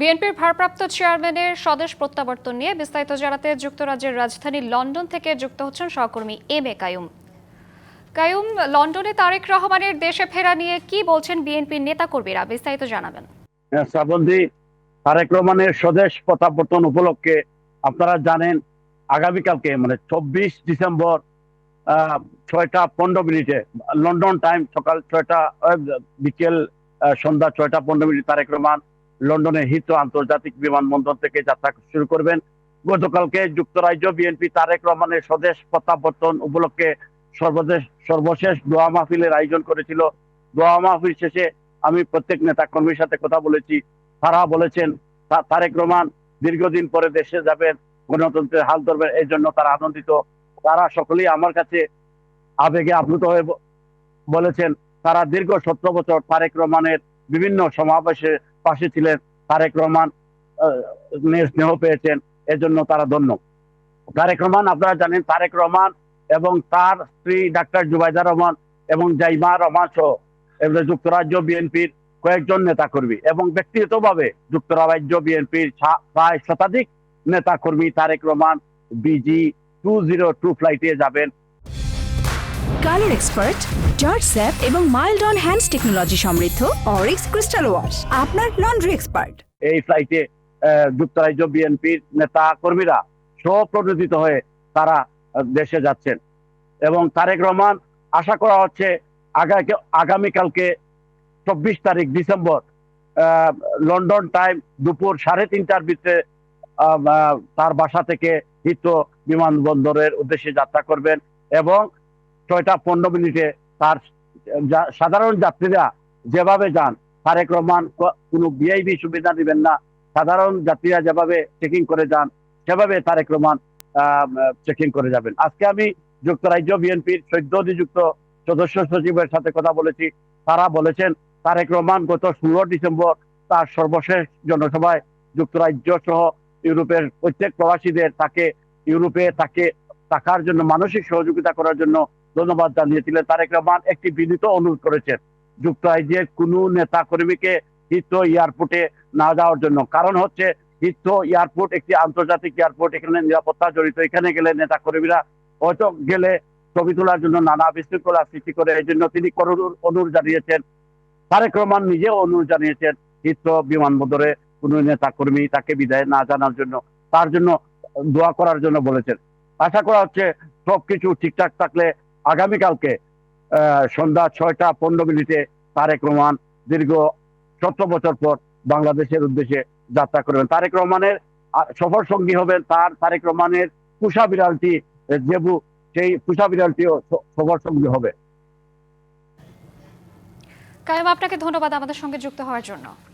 বিএনপির ভারপ্রাপ্ত চেয়ারম্যানের স্বদেশ প্রত্যাবর্তন নিয়ে বিস্তারিত জানাতে যুক্তরাজ্যের রাজধানী লন্ডন থেকে যুক্ত হচ্ছেন সহকর্মী এম এ কায়ুম। কায়ুম লন্ডনে তারেক রহমানের দেশে ফেরা নিয়ে কি বলছেন বিএনপির নেতাকর্মীরা? বিস্তারিত জানাবেন। হ্যাঁ, শ্রাবন্তী তারেক রহমানের স্বদেশ প্রত্যাবর্তন উপলক্ষে আপনারা জানেন আগামীকালকে মানে চব্বিশ ডিসেম্বর ছয়টা পনেরো মিনিটে লন্ডন টাইম সকাল ছয়টা বিকেল সন্ধ্যা ছয়টা পনেরো মিনিট তারেক রহমান লন্ডনের হিথ আন্তর্জাতিক বিমানবন্দর থেকে যাত্রা শুরু করবেন। গতকালকে যুক্তরাজ্য বিএনপি তারেক রহমানের স্বদেশ প্রত্যাবর্তন উপলক্ষে সর্বদেশ সর্বশেষ দোয়া মাহফিলের আয়োজন করেছিল। দোয়া মাহফিল শেষে আমি প্রত্যেক নেতা কর্মীর সাথে কথা বলেছি। তারা বলেছেন তারেক রহমান দীর্ঘদিন পরে দেশে যাবেন, গণতন্ত্রের হাল ধরবেন, এই জন্য তারা আনন্দিত। তারা সকলেই আমার কাছে আবেগে আপ্লুত হয়ে বলেছেন, তারা দীর্ঘ সতেরো বছর তারেক রহমানের বিভিন্ন সমাবেশে পাশে ছিলেন তারেক রহমান স্নেহ পেয়েছেন, এজন্য তারা ধন্য। তারেক রহমান, আপনারা জানেন, তারেক রহমান এবং তার স্ত্রী ডাক্তার জুবাইদা রহমান এবং জাইমা রহমান সহ যুক্তরাজ্য বিএনপির কয়েকজন নেতা কর্মী এবং ব্যক্তিগতভাবে যুক্তরাজ্য বিএনপির প্রায় শতাধিক নেতা কর্মী Tarique Rahman, BG two zero two ফ্লাইটে যাবেন। কালার এক্সপার্ট জর্জ স্যাপ এবং মাইল্ড অন হ্যান্ডস টেকনোলজি সমৃদ্ধ অরিক্স ক্রিস্টাল ওয়াশ, আপনার লন্ড্রি এক্সপার্ট। এই ফ্লাইটে যুক্তরাজ্য বিএনপির নেতা কর্মীরা স্বপ্রণোদিত হয়ে তারা দেশে যাচ্ছেন। এবং তারেক রহমান আশা করা হচ্ছে আগা- আগামীকালকে চব্বিশ তারিখ ডিসেম্বর লন্ডন টাইম দুপুর সাড়ে তিনটার ভিতরে তার বাসা থেকে হিথ্রো বিমানবন্দরের উদ্দেশ্যে যাত্রা করবেন এবং ছয়টা পনেরো মিনিটে তার সাধারণ যাত্রীরা যেভাবে যান, তারেক রহমান কোনো ভিআইপি সুবিধা নেবেন না। সাধারণ যাত্রীরা যেভাবে চেকিং করে যান, সেভাবে তারেক রহমান চেকিং করে যাবেন। আজকে আমি যুক্তরাজ্য বিএনপির সদ্য নিযুক্ত সদস্য সচিবের সাথে কথা বলেছি। তারা বলেছেন, তারেক রহমান গত ষোলো ডিসেম্বর তার সর্বশেষ জনসভায় যুক্তরাজ্য সহ ইউরোপের প্রত্যেক প্রবাসীদের তাকে, ইউরোপে তাকে থাকার জন্য, মানসিক সহযোগিতা করার জন্য ধন্যবাদ জানিয়েছিলেন তারেক রহমান একটি বিনীত অনুরোধ করেছেন যুক্তরাজ্যের কোনো নেতা কর্মীকে হিথ্রো এয়ারপোর্টে না যাওয়ার জন্য। কারণ হচ্ছে হিথ্রো এয়ারপোর্ট একটি আন্তর্জাতিক এয়ারপোর্ট এখানে নিরাপত্তা জড়িত। এখানে গেলে নেতা কর্মীরা হয়তো গেলে ছবি তোলার জন্য নানা বিশৃঙ্খলা সৃষ্টি করে। এই জন্য তিনি অনুরোধ জানিয়েছেন। তারেক রহমান নিজেও অনুরোধ জানিয়েছেন হিথ্রো বিমানবন্দরে কোনো নেতা কর্মী তাকে বিদায় না জানার জন্য। তার জন্য দোয়া করার জন্য বলেছেন। আশা করা হচ্ছে সবকিছু ঠিকঠাক থাকলে আগামীকালকে সন্ধ্যা ছয়টা পনেরো মিনিটে তারেক রহমান দীর্ঘ সতেরো বছর পর বাংলাদেশের উদ্দেশ্যে যাত্রা করবেন। তারেক রহমানের সফর সঙ্গী হবেন তার তারেক রহমানের পুষা বিড়ালটি জেবু, সেই পুষা বিড়ালটিও সফর সঙ্গী হবে। কায়ুম, আপনাকে ধন্যবাদ আমাদের সঙ্গে যুক্ত হওয়ার জন্য।